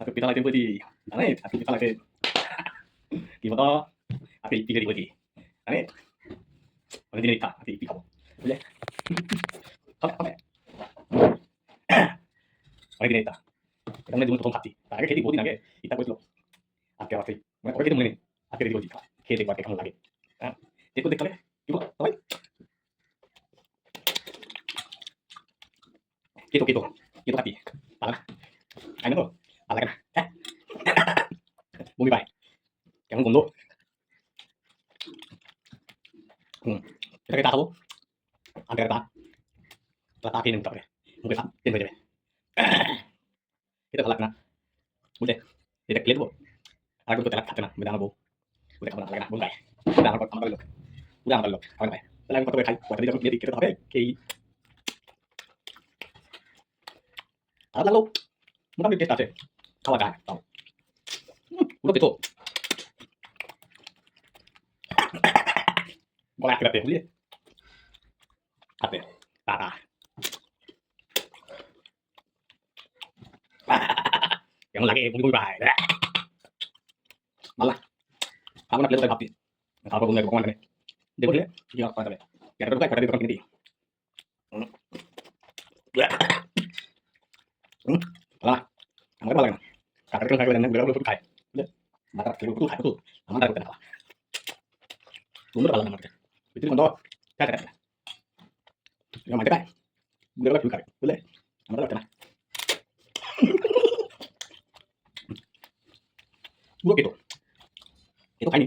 আজকে পিঠা লাইতে বলছি জানে আজকে পিঠা লাইতে কি বলতো আজকে ইপি রেডি বলছি জানে অনেকদিন ইচ্ছা আজকে ইপি খাব বুঝলে খাবে খাবে অনেকদিন ইচ্ছা এটা মানে জীবন প্রথম খাচ্ছি তার আগে খেতে বহুদিন আগে ইচ্ছা করেছিল আজকে আবার সেই মানে পরে খেতে মনে নেই আজকে রেডি বলছি খেয়ে দেখব আজকে কেমন লাগে হ্যাঁ দেখো দেখতে হবে কি বলো সবাই কেতো কেতো কেতো খাচ্ছি পালা আই না তো ভালো লাগে না এটা ভালো লাগে না বুঝলে এটা খেলে দেবো আর তেলা খাতে না বেদা আমার বউ ওটা খাব না লাগে না বউ খায় ওটা আমার আমার লোক ওটা আমার লোক খাবে না তাহলে আমি কত করে খাই কত যখন খেয়ে দিই খেতে হবে খেয়ে আর লাগল মোটামুটি টেস্ট আছে খাওয়া যায় তাও পুরো পেতো গলা আটকে রাখতে বুঝলি হাতে টাটা কেমন লাগে বমি বমি পায় ভালো খাব না প্লেট ভাবছি তারপর বন্ধু কমান দেবে দেখলে কি করা যাবে ক্যারেক্টার খাই কটা দিয়ে কিনে দিই ভালো আমার ভালো লাগে না কাকার কেউ খাবে না গুলো গুলো খায় বুঝলে মাথা কেউ গুলো খায় তো আমার দাঁড়াতে না তুমি ভালো না আমাকে ভিতরে কোন খায় খায় না মাঠে খায়গুলো গুলো খায় বুঝলে আমার দাঁড়াতে না গুলো কেটো কেটো খাইনি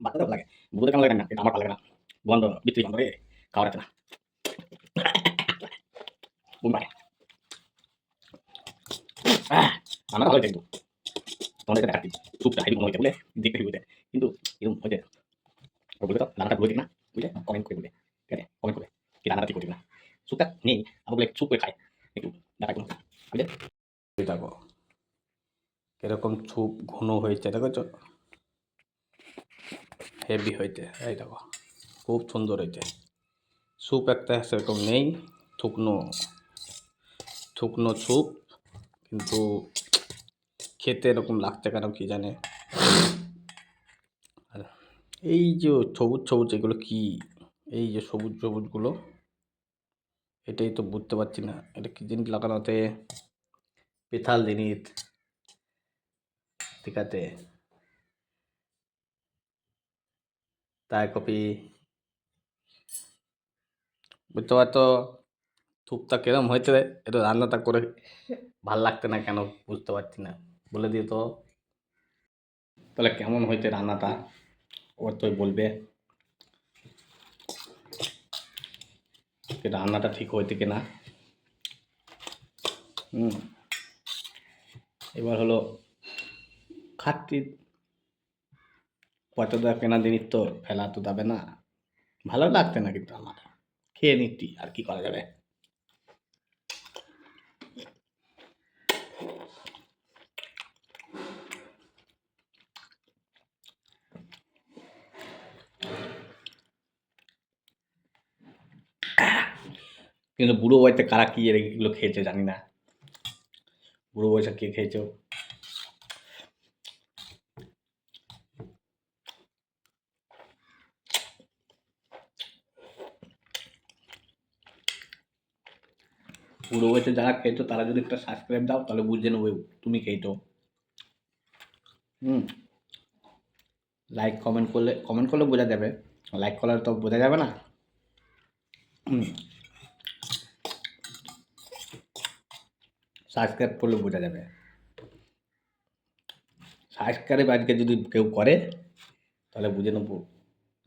কিন্তু কেটো নরম উপরে আমার বুড়ো বাচ্চাকে খেতে হলো বুড়ো বাচ্চা বাচ্চাটা ভালো লাগে। বুড়োদের কেমন লাগে না এটা আমার ভালো লাগে না। বন্ধ বিক্রি বন্ধ রে খাওয়া না। বুঝতে আমার ভালো কিন্তু। তোমাদের দেখাচ্ছি সুপটা হেভি মনে হইতে বলে দেখতে হইতে। কিন্তু এরকম হইতে বলে তো রান্নাটা ভুলে দিক না, বুঝলে? কমেন্ট করে বলে, ঠিক আছে? কমেন্ট করে, কি রান্নাটা ঠিক না? সুপটা নেই আমার বলে সুপ করে খায়। একটু দেখা কোনো বুঝলে? দেখো, কীরকম ছুপ ঘন হয়েছে, দেখেছ? হেভি হইতে, এই দেখো, খুব সুন্দর হইতে। স্যুপ একটা সেরকম নেই থুকনো শুকনো স্যুপ কিন্তু খেতে এরকম লাগছে কেন কি জানে? আর এই যে সবুজ সবুজ, এগুলো কি? এই যে সবুজ সবুজগুলো, এটাই তো বুঝতে পারছি না, এটা কি জিনিস লাগানো আছে পিথাল জিনিস, ঠিক আছে। তাই কপি। বুঝতে পারতো থুপটা কিরম হয়েছে এটা রান্নাটা করে ভালো লাগছে না কেন বুঝতে পারছি না। বলে দিও তো। তাহলে কেমন হয়েছে রান্নাটা? ওর তো বলবে। রান্নাটা ঠিক হয়েছে কিনা? হুম। এবার হলো খাচ্ছি পয়সা কেনা জিনিস তো ফেলা তো যাবে না। ভালো লাগছে না কিন্তু আমার। খেয়ে নিচ্ছি আর কি করা যাবে? কিন্তু বুড়ো বয়সে কারা কি এগুলো খেয়েছে জানি না। বুড়ো বয়সে কে খেয়েছো বুড়ো বয়সে যারা খেয়েছো, তারা যদি একটা সাবস্ক্রাইব দাও, তাহলে বুঝে নেব তুমি খেয়েছো। হুম। লাইক কমেন্ট করলে কমেন্ট করলে বোঝা যাবে। লাইক করলে তো বোঝা যাবে না। সাবস্ক্রাইব করলে বোঝা যাবে। সাবস্ক্রাইব আজকে যদি কেউ করে, তাহলে বুঝে নেব।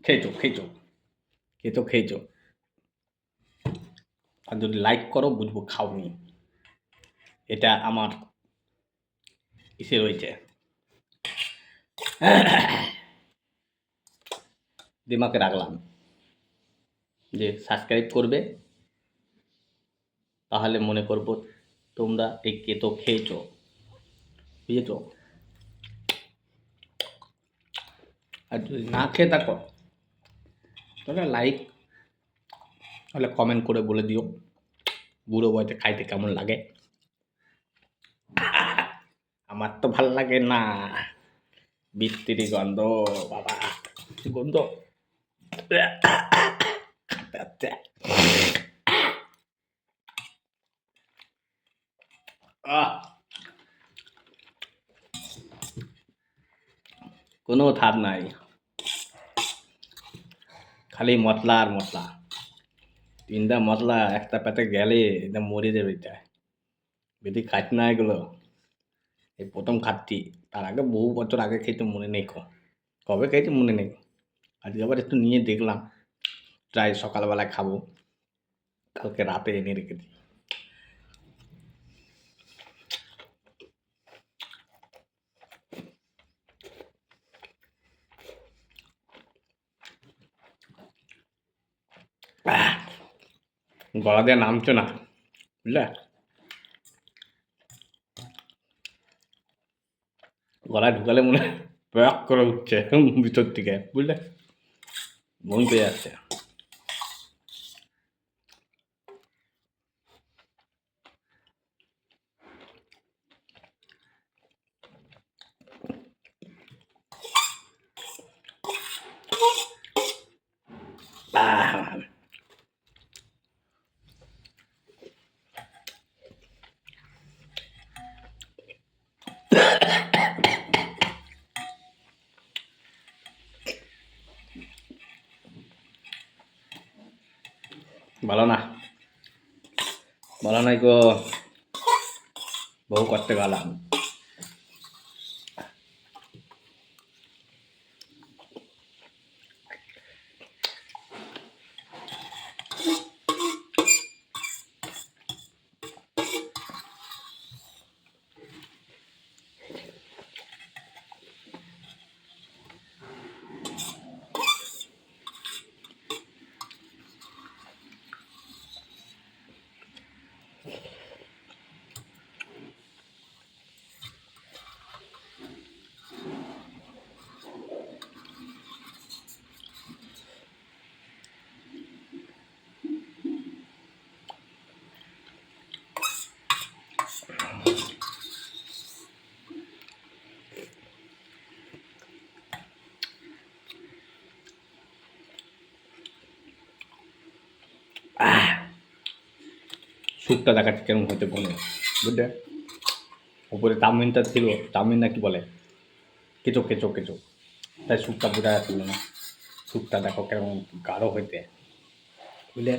খেয়েছো খেয়েছো। খেয়েছো খেয়েছো। আর যদি লাইক করো, বুঝব খাওনি। এটা আমার ইসে রয়েছে। দিমাকে রাখলাম যে সাবস্ক্রাইব করবে, তাহলে মনে করব তোমরা এই কেতো খেয়েছো, বুঝেছ? আর যদি না খেয়ে থাকো, তাহলে লাইক তাহলে কমেন্ট করে বলে দিও। বুড়ো বয়সে খাইতে কেমন লাগে? আমার তো ভালো লাগে না। বিত্তিরি গন্ধ, বাবা। গন্ধ। কোনো ধার নাই। খালি মশলা আর মশলা তিনটা মশলা একটা পেতে গেলে এটা মরে যাবে এটা। যদি খাট না এগুলো এই প্রথম খাচ্ছি তার আগে বহু বছর আগে খেতে মনে নেই কবে খেয়েছি মনে নেই? আজকে আবার একটু নিয়ে দেখলাম। প্রায় সকালবেলায় খাব। কালকে রাতে এনে রেখে আহ, গলা দিয়ে নামছো না বুঝলে গলায় ঢুকালে মনে হয় প্যাক করে উঠছে ভিতর থেকে বুঝলে মন পেয়ে যাচ্ছে আহ ভালো না। ভালো নাই গো। বহু করতে গেলাম। স্যুপটা দেখাচ্ছে কেমন হতে বলে বুঝলে? উপরে চাউমিনটা ছিল চাউমিন নাকি বলে, কেঁচো কেঁচো কেঁচো। তাই স্যুপটা বোঝা যাচ্ছিল না। স্যুপটা দেখো কেমন গাঢ় হইতে। বুঝলে?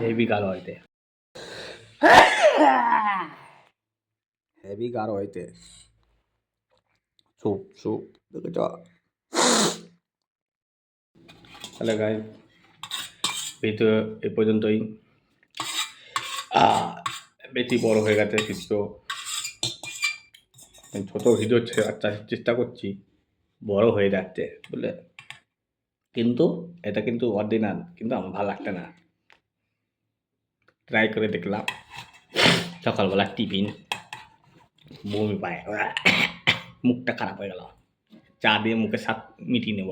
হেভি গাঢ় হইতে। হেভি গাঢ় হইতে। স্যুপ স্যুপ দেখেছ? তাহলে গাই ভিডিও এ পর্যন্তই। বেশি বড় হয়ে গেছে ভিডিও ছোট ভিডিও ছেড়ার চে- চেষ্টা করছি, বড় হয়ে যাচ্ছে বুঝলে কিন্তু এটা কিন্তু অরিজিনাল কিন্তু আমার ভালো লাগছে না। ট্রাই করে দেখলাম। সকালবেলা টিফিন, বমি পায় মুখটা খারাপ হয়ে গেল। চা দিয়ে মুখে সাত মিটিয়ে নেব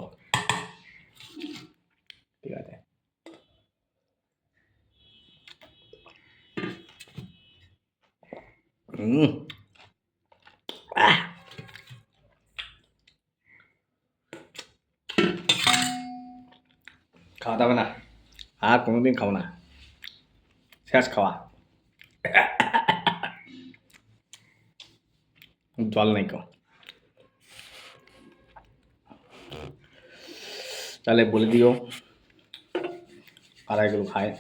ঠিক আছে হুম আহ খাওয়া দাবে না। আর কোনোদিন খাব না। শেষ খাওয়া। জল নাই কো তাহলে বলে দিও কারা এগুলো খায়।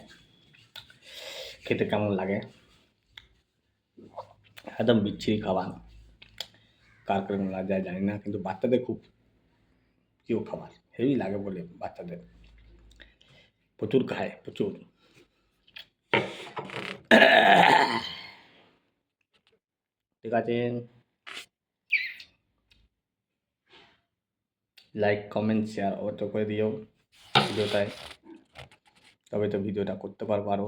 খেতে কেমন লাগে? একদম বিচ্ছিরি খাবার। কার কেমন যায়, জানি না, কিন্তু বাচ্চাদের খুব প্রিয় খাবার। হেভি লাগে বলে বাচ্চাদের। প্রচুর খায়, প্রচুর। ঠিক আছে। লাইক কমেন্ট শেয়ার অত করে দিও ভিডিওটায়। তবে তো ভিডিওটা করতে পারব আরও